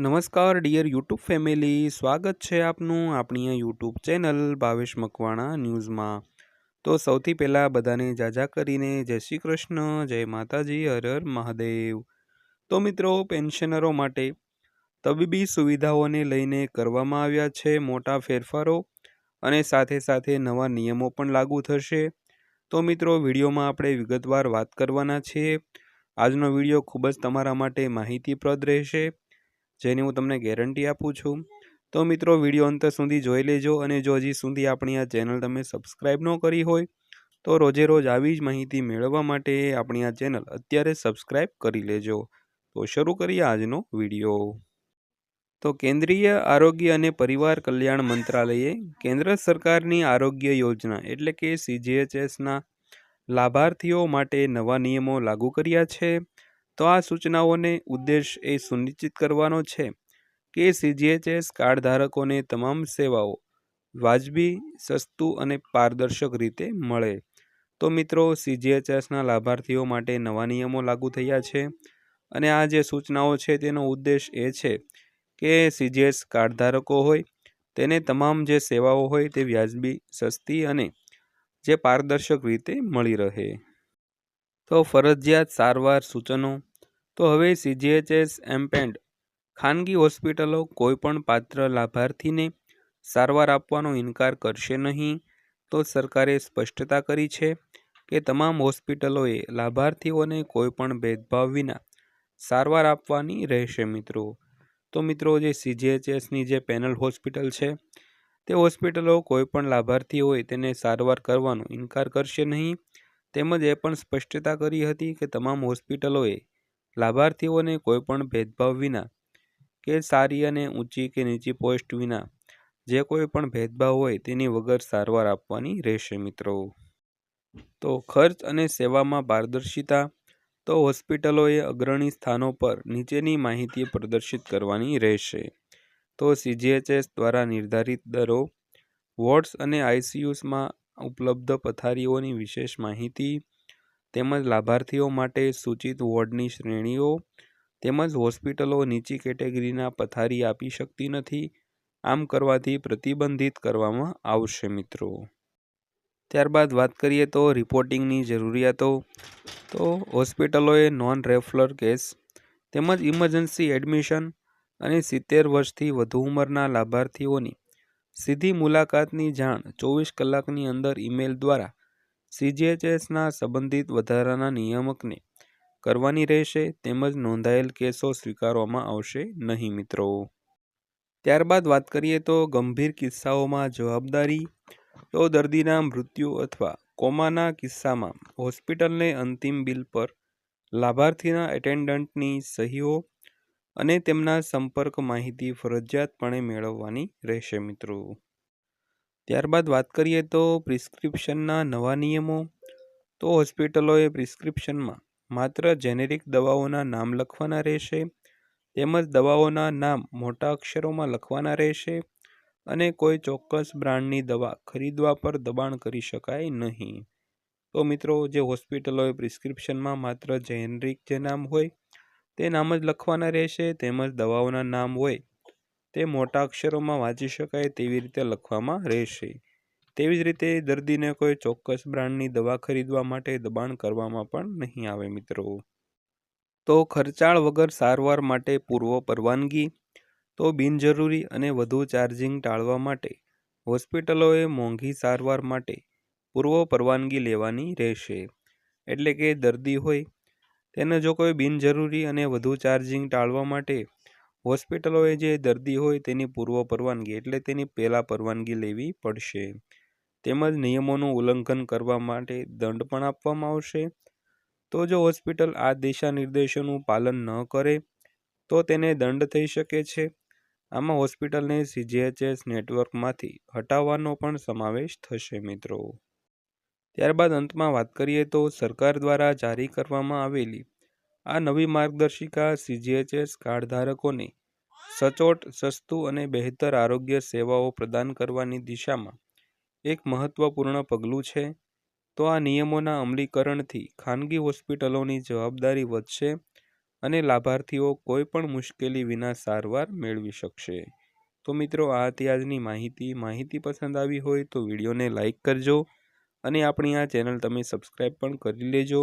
નમસ્કાર dear YouTube family સ્વાગત છે આપનું આપણી યુટ્યુબ ચેનલ ભાવેશ મકવાણા ન્યૂઝમાં. તો સૌથી પહેલાં બધાને જાજા કરીને જય શ્રી કૃષ્ણ, જય માતાજી, હર હર મહાદેવ. તો મિત્રો પેન્શનરો માટે તબીબી સુવિધાઓને લઈને કરવામાં આવ્યા છે મોટા ફેરફારો અને સાથે સાથે નવા નિયમો પણ લાગુ થશે. તો મિત્રો, વિડીયોમાં આપણે વિગતવાર વાત કરવાના છીએ. આજનો વીડિયો ખૂબ જ તમારા માટે માહિતીપ્રદ રહેશે. જેની હું તમને ગેરંટી આપું છું. તો મિત્રો, વીડિયો અંત સુધી જોઈ લેજો અને જો હજી સુધી આપણી આ ચેનલ તમે સબસ્ક્રાઈબ ન કરી હોય, તો રોજે રોજ આવી જ માહિતી મેળવવા માટે આપણી આ ચેનલ અત્યારે સબસ્ક્રાઈબ કરી લેજો. તો શરૂ કરીએ આજનો વીડિયો. તો કેન્દ્રીય આરોગ્ય અને પરિવાર કલ્યાણ મંત્રાલયે કેન્દ્ર સરકારની આરોગ્ય યોજના એટલે કે સીજીએચએસના લાભાર્થીઓ માટે નવા નિયમો લાગુ કર્યા છે. તો આ સૂચનાઓને ઉદ્દેશ એ સુનિશ્ચિત કરવાનો છે કે સીજીએચએસ કાર્ડ ધારકોને તમામ સેવાઓ વાજબી, સસ્તું અને પારદર્શક રીતે મળે. તો મિત્રો સીજીએચએસના લાભાર્થીઓ માટે નવા નિયમો લાગુ થયા છે અને આ જે સૂચનાઓ છે તેનો ઉદ્દેશ એ છે કે સીજીએસ કાર્ડ ધારકો હોય, તેને તમામ જે સેવાઓ હોય તે વ્યાજબી, સસ્તી અને જે પારદર્શક રીતે મળી રહે. તો ફરજિયાત સારવાર સૂચનો તો હવે સીજીએચએસ એમ્પેન્ડ ખાનગી હોસ્પિટલો કોઈપણ પાત્ર લાભાર્થીને સારવાર આપવાનો ઇનકાર કરશે નહીં. તો સરકારે સ્પષ્ટતા કરી છે કે તમામ હોસ્પિટલોએ લાભાર્થીઓને કોઈપણ ભેદભાવ વિના સારવાર આપવાની રહેશે મિત્રો. તો મિત્રો, જે સીજીએચએસની જે પેનલ હોસ્પિટલ છે, તે હોસ્પિટલો કોઈપણ લાભાર્થી હોય તેને સારવાર કરવાનો ઇનકાર કરશે નહીં. તેમજ એ પણ સ્પષ્ટતા કરી હતી કે તમામ હોસ્પિટલોએ લાભાર્થીઓને કોઈપણ ભેદભાવ વિના કે સારી અને ઊંચી કે નીચી પોસ્ટ વિના જે કોઈ પણ ભેદભાવ હોય તેની વગર સારવાર આપવાની રહેશે મિત્રો. તો ખર્ચ અને સેવામાં પારદર્શિતા તો હોસ્પિટલોએ અગ્રણી સ્થાનો પર નીચેની માહિતી પ્રદર્શિત કરવાની રહેશે. તો સીજીએચએસ દ્વારા નિર્ધારિત દરો, વોર્ડ્સ અને આઈસીયુસમાં ઉપલબ્ધ પથારીઓની વિશેષ માહિતી તેમજ લાભાર્થીઓ માટે સૂચિત વોર્ડની શ્રેણીઓ તેમજ હોસ્પિટલો નીચી કેટેગરીના પથારી આપી શકતી નથી. આમ કરવાથી પ્રતિબંધિત કરવામાં આવશે મિત્રો. ત્યારબાદ વાત કરીએ તો રિપોર્ટિંગની જરૂરિયાતો. તો હોસ્પિટલોએ નોન રેફલર કેસ, તેમજ ઇમરજન્સી એડમિશન અને સિત્તેર વર્ષથી વધુ ઉંમરના લાભાર્થીઓની સીધી મુલાકાતની જાણ ચોવીસ કલાકની અંદર ઈમેલ દ્વારા સીજીએચએસના સંબંધિત વધારાના નિયામકને કરવાની રહેશે તેમજ નોંધાયેલ કેસો સ્વીકારવામાં આવશે નહીં મિત્રો. ત્યારબાદ વાત કરીએ તો ગંભીર કિસ્સાઓમાં જવાબદારી, તો દર્દીના મૃત્યુ અથવા કોમાના કિસ્સામાં હોસ્પિટલને અંતિમ બિલ પર લાભાર્થીના એટેન્ડન્ટની સહીઓ અને તેમના સંપર્ક માહિતી ફરજિયાતપણે મેળવવાની રહેશે મિત્રો. ત્યારબાદ વાત કરીએ તો પ્રિસ્ક્રિપ્શનના નવા નિયમો. તો હોસ્પિટલોએ પ્રિસ્ક્રિપ્શનમાં માત્ર જેનેરિક દવાઓના નામ લખવાના રહેશે, તેમજ દવાઓના નામ મોટા અક્ષરોમાં લખવાના રહેશે અને કોઈ ચોક્કસ બ્રાન્ડની દવા ખરીદવા પર દબાણ કરી શકાય નહીં. તો મિત્રો, જે હોસ્પિટલોએ પ્રિસ્ક્રિપ્શનમાં માત્ર જેનરિક જે નામ હોય, તે નામ જ લખવાના રહેશે, તેમજ દવાઓના નામ હોય તે મોટા અક્ષરોમાં વાંચી શકાય તેવી રીતે લખવામાં રહેશે. તેવી જ રીતે દર્દીને કોઈ ચોક્કસ બ્રાન્ડની દવા ખરીદવા માટે દબાણ કરવામાં પણ નહીં આવે મિત્રો. તો ખર્ચાળ વગર સારવાર માટે પૂર્વ પરવાનગી, તો બિનજરૂરી અને વધુ ચાર્જિંગ ટાળવા માટે હોસ્પિટલોએ મોંઘી સારવાર માટે પૂર્વ પરવાનગી લેવાની રહેશે. એટલે કે દર્દી હોય, તેને જો કોઈ બિનજરૂરી અને વધુ ચાર્જિંગ ટાળવા માટે હોસ્પિટલોએ જે દર્દી હોય તેની પૂર્વ પરવાનગી એટલે તેની પહેલાં પરવાનગી લેવી પડશે. તેમજ નિયમોનું ઉલ્લંઘન કરવા માટે દંડ પણ આપવામાં આવશે. તો જો હોસ્પિટલ આ દિશા નિર્દેશોનું પાલન ન કરે, તો તેને દંડ થઈ શકે છે. આમાં હોસ્પિટલને સીજીએચએસ નેટવર્કમાંથી હટાવવાનો પણ સમાવેશ થશે મિત્રો. ત્યારબાદ અંતમાં વાત કરીએ તો સરકાર દ્વારા જારી કરવામાં આવેલી આ નવી માર્ગદર્શિકા સીજીએચએસ કાર્ડધારકોને સચોટ, સસ્તું અને બહેતર આરોગ્ય સેવાઓ પ્રદાન કરવાની દિશામાં એક મહત્વપૂર્ણ પગલું છે. તો આ નિયમોના અમલીકરણથી ખાનગી હોસ્પિટલોની જવાબદારી વધશે અને લાભાર્થીઓ કોઈ પણ મુશ્કેલી વિના સારવાર મેળવી શકશે. તો મિત્રો, આ હતી આજની માહિતી. માહિતી પસંદ આવી હોય તો વિડીયોને લાઇક કરજો અને આપણી આ ચેનલ તમે સબસ્ક્રાઈબ પણ કરી લેજો.